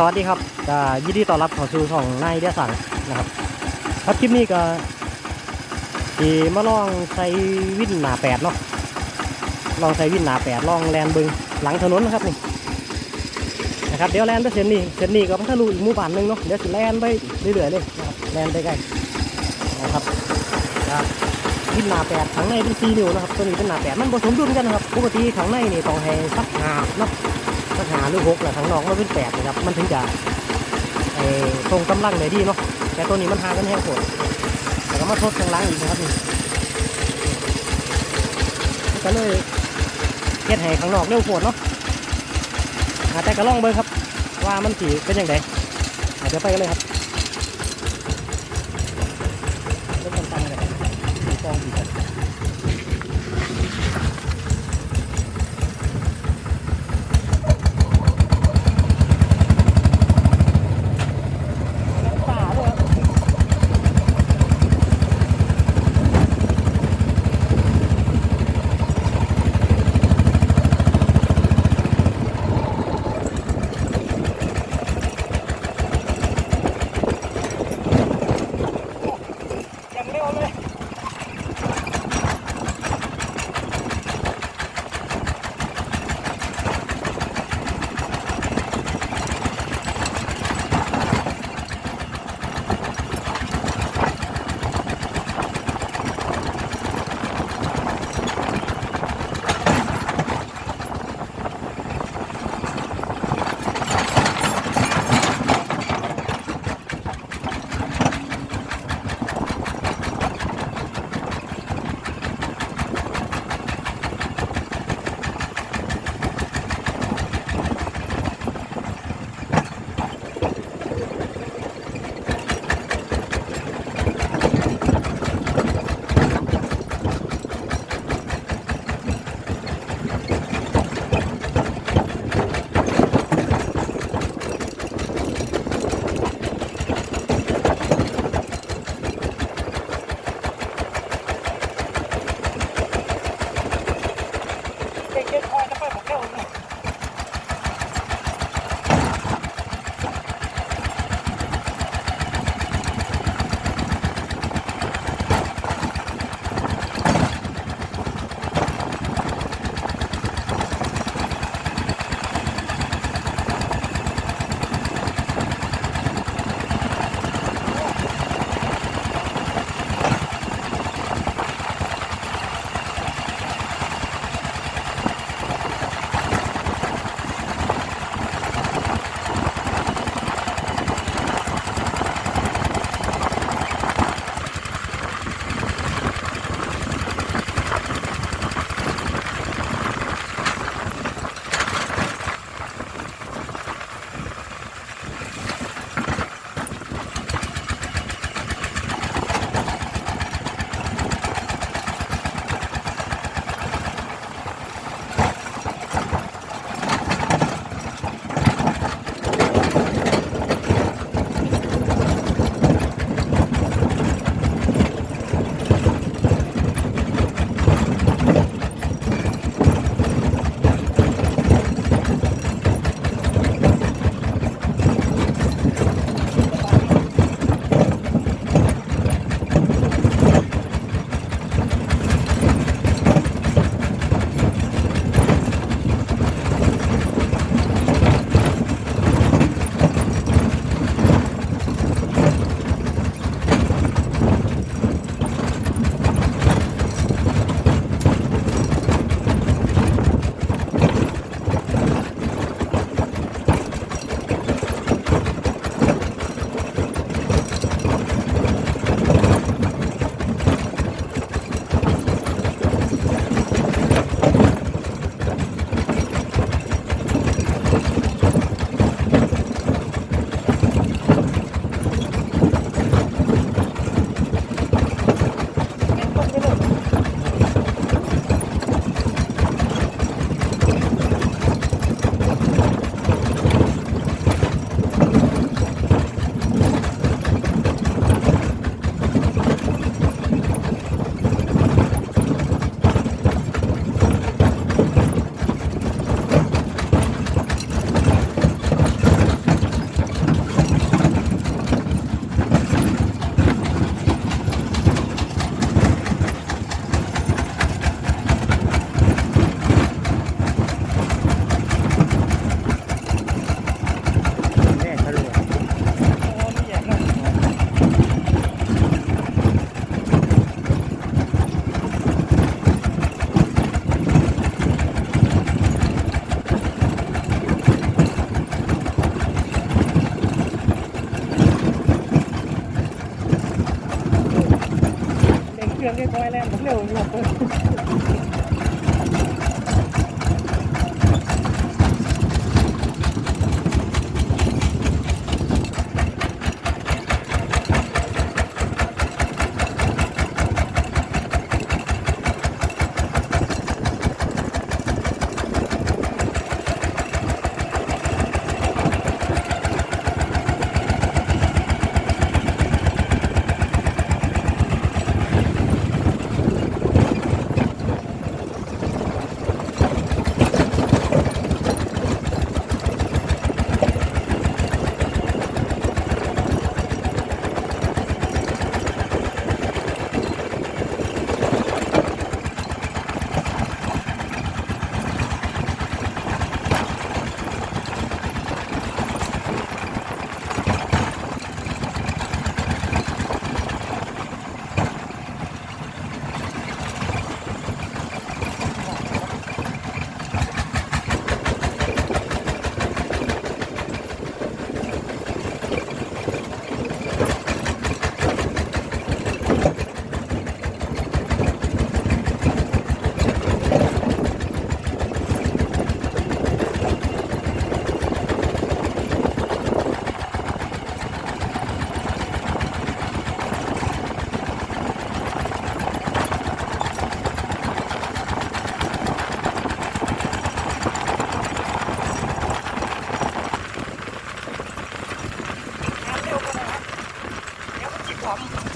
สวัสดีครับยินดีต้อนรับเข้าสู่ช่องนายเดียสังนะครับครับคลิปนี้ก็ที่มาลองใส่วินหนาแปดเนาะลองใส่วินหนาแปดลองแลนเบิงหลังถนนนะครับนี่นะครับเดี๋ยวแลนไปเส้นนี้เส้นนี้ก็พัทลุอีกมู่บ้านหนึงเนาะเดี๋ยวสิแลนไปเรื่อยๆเลยนะครับแลนไปใกล้นะครับวินหนาแปดข้างในเป็นสี่นิ้วนะครับตัวนี้เป็นหนาแปดมันผสมดุลกันนะครับปกติข้างในนี่ต้องให้สักหาเนาะ สักหาหรือหกแหละข้างนอกมันเป็นแปดนะครับ มันถึงจะไอ้ตรงกำลังเลยดีเนาะแต่ตัวนี้มันหากันแห้งโผดแต่ก็มาทดทางล้างอีกนะครับนี่ก็เลยเฮ็ดให้ข้างนอกเร็วโผดเนาะอ่าแต่ก็ลองเบิ่งครับ ว่ามันสีเป็นยังไงเดี๋ยวไปกันเลยครับ คอยแร เ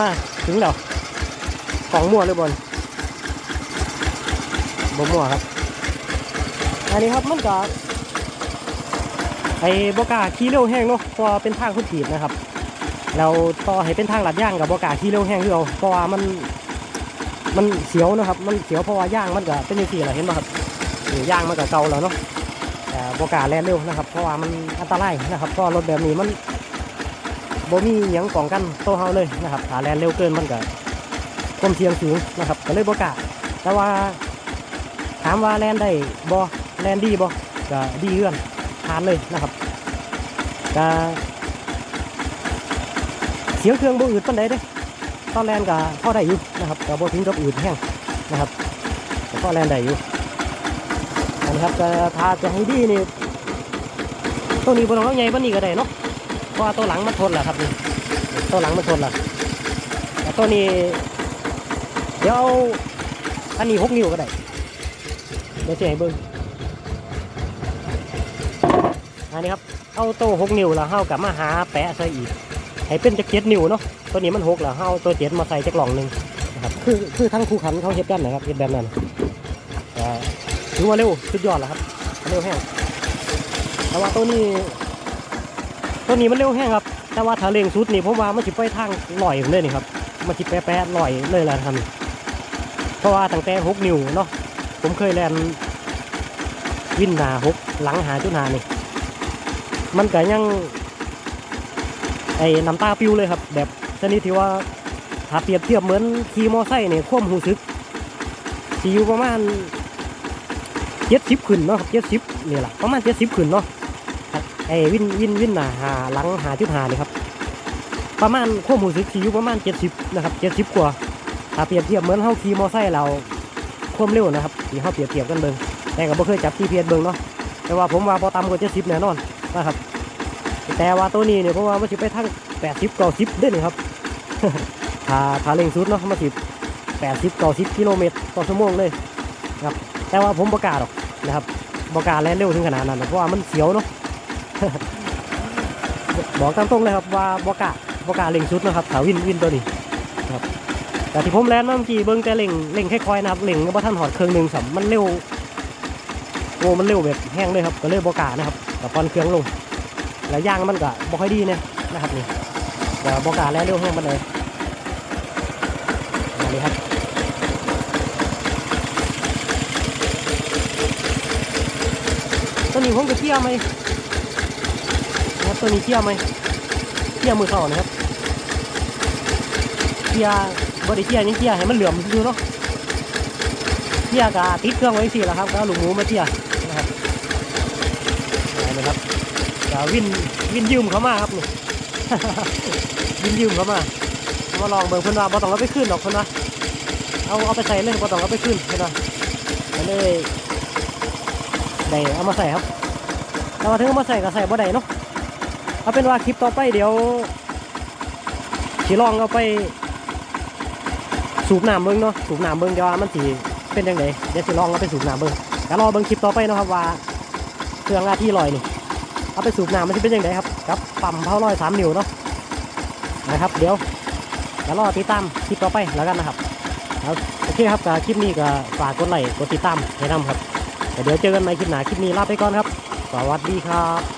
มาถึงแล้ว ของมั่วเลยบนบ่มั่วครับ อันนี้ครับมันก็ไอ้บก้าขี่เร็วแห้งเนาะเพราะเป็นทางคุดขีดนะครับ แล้วต่อให้เป็นทางลัดย่างกับบก้าขี่เร็วแห้งคือเอาเพราะว่ามันมันเสียวนะครับ มันเสียวเพราะว่าย่างมันก็เป็นอย่างสี่แหละเห็นไหมครับย่างมันก็เก่าแล้วเนาะแต่บก้าแล่นเร็วนะครับ เพราะว่ามันอันตรายนะครับเพราะรถแบบนี้มัน บ่มีหยังป้องกันโตเฮาเลยนะครับถ้าแลนเร็วเกินมันก็ความเสี่ยงสูงนะครับก็เลยบกล้าแต่ว่าถามว่าแลนได้บอแลนดีบอก็ดีเรื่อนทานเลยนะครับก็เสียงเครื่องบ่อืดปานใดเด้ตอนแลนก็พอได้อยู่นะครับก็บ่ถึงกับอืดแห้งนะครับก็พอแลนได้อยู่นนี้ครับก็ถ้าจะให้ดีนี่ตัวนี้บนของเราใหญ่ปานนี้ก็ได้เนาะ พราะตัวหลังมันทนแหละครับนี่ตัวหลังมันทนแหละตัวนี้เดี๋ยวอันนี้หกนิ้วก็ได้เดี๋ยวจะให้เบิ้งอันนี้ครับเอาโต้หกนิ้วแล้วเฮากลับมาหาแปะใส่อีกให้เป็นจักเจ็ดนิ้วเนาะตัวนี้มันหกแล้วเฮาตัวเจ็ดมาใส่จักกล่องหนึ่งนะครับคือคือทั้งคู่ขันเขาเฮ็ดกันนะครับเฮ็ดแบบนั้นถือว่าเร็วสุดยอดแล้วครับเร็วแห้งแต่ว่าตัวนี้ ตัวนี้มันเร็วแห้งครับ แต่ว่าถ้าเร่งสุดนี่ผมว่ามันสิไปทางลอยเลยนี่ครับ มันสิแปะๆลอยเลยแหละครับเพราะว่าตั้งแต่หกนิ้วเนาะ ผมเคยแลนวินหนาหกหลังหาจุดหานี่ มันก็ยังไอ้น้ำตาปิวเลยครับ แบบชนิดที่ว่าถ้าเปรียบเทียบเหมือนขี่มอไซค์เนี่ยควมหูซึกสีอยู่ประมาณเจ็ดสิบขึ้นเนาะครับเจ็ดสิบนี่แหละประมาณเจ็ดสิบขึ้นเนาะ ไอ้วินวินวินหนาหาหลังหาจุดหานี่ครับ ประมาณความหูซึกสีอยู่ประมาณเจ็ดสิบนะครับเจ็ดสิบกว่าถ้าเปรียบเทียบเหมือนเฮาขี่มอไซค์เราความเร็วนะครับที่เขาเปรียบเทียบกันเบิ่งแต่ก็บ่เคยจับ GPS เบิ่งเนาะแต่ว่าผมว่าพอต่ำกว่า70แน่นอนนะครับ แต่ว่าตัวนี้เนี่ยผมว่ามันสิไปทาง80 90เด้อนี่ครับถ้าถ้าเร่งสุดเนาะมันสิ80 90กิโลเมตรต่อชั่วโมงเลยครับแต่ว่าผมบ่กล้าหรอกนะครับบ่กล้าแล่นเร็วถึงขนาดนั้นเพราะว่ามันเสียวเนาะ บอกตามตรงเลยครับว่าบกล้าบ่กล้าเร่งสุดนะครับถ้าวินวินตัวนี้ครับแต่ที่ผมแลนมาเมื่อกี้เบิ้งแต่เล่งเล่งค่อยๆนะครับเล่งก็บ่ทันหอดเครื่องหนึ่งสัมมันเร็วโอ้มันเร็วแบบแห้งเลยครับก็เลยบกล้านะครับกับพอนเครื่องลง แล้วยางมันก็บ่ค่อยดีนี่ยนะครับนี่ก็บกล้าแล้วเร็วแห้งมันเลยอันนี้ครับตัวนี้ผมจะเที่ยวไหม ตัวนี้เที่ยวไหมเที่ยวมือเข่านะครับเกียร์บริเกียร์ยังเกียร์ให้มันเหลื่อมดูเนาะเกียร์กะติดเครื่องไว้สิแหละครับก็เอาลูกหมูมาเกียร์นะครับนะครับจะวินวินยืมเขามาครับนี่วินยืมเขามาเอามาลองเบิ่งเพิ่นว่าบ่ต้องเอาไปขึ้นหรอกเพิ่อนว่าเอาเอาไปใส่เลยบ่ต้องเอาไปขึ้นเพิ่อนว่าเลยได้เอามาใส่ครับแต่ว่าถึงเอามาใส่ก็ใส่บ่ได้เนาะ เอาเป็นว่าคลิปต่อไปเดี๋ยวสิลองเอาไปสูบน้ำเบิ้งเนาะสูบน้ำเบิ้งเดี๋ยวว่ามันสีเป็นยังไงเดี๋ยวสิลองเอาไปสูบน้ำเบิ้งก็รอเบิ้งคลิปต่อไปนะครับว่าเครื่องหน้าที่ลอยนี่เอาไปสูบน้ำมันจะเป็นยังไงครับกับปั๊มเผาลอยสามนิ้วเนาะนะครับ เดี๋ยวเดี๋ยวรอติดตามคลิปต่อไปแล้วกันนะครับแล้วโอเคครับกับคลิปนี้ก็ฝากกดไลค์กดติดตามให้นำครับแต่เดี๋ยวเจอกันใหม่คลิปหน้าคลิปนี้ลาไปก่อนครับ สวัสดีครับ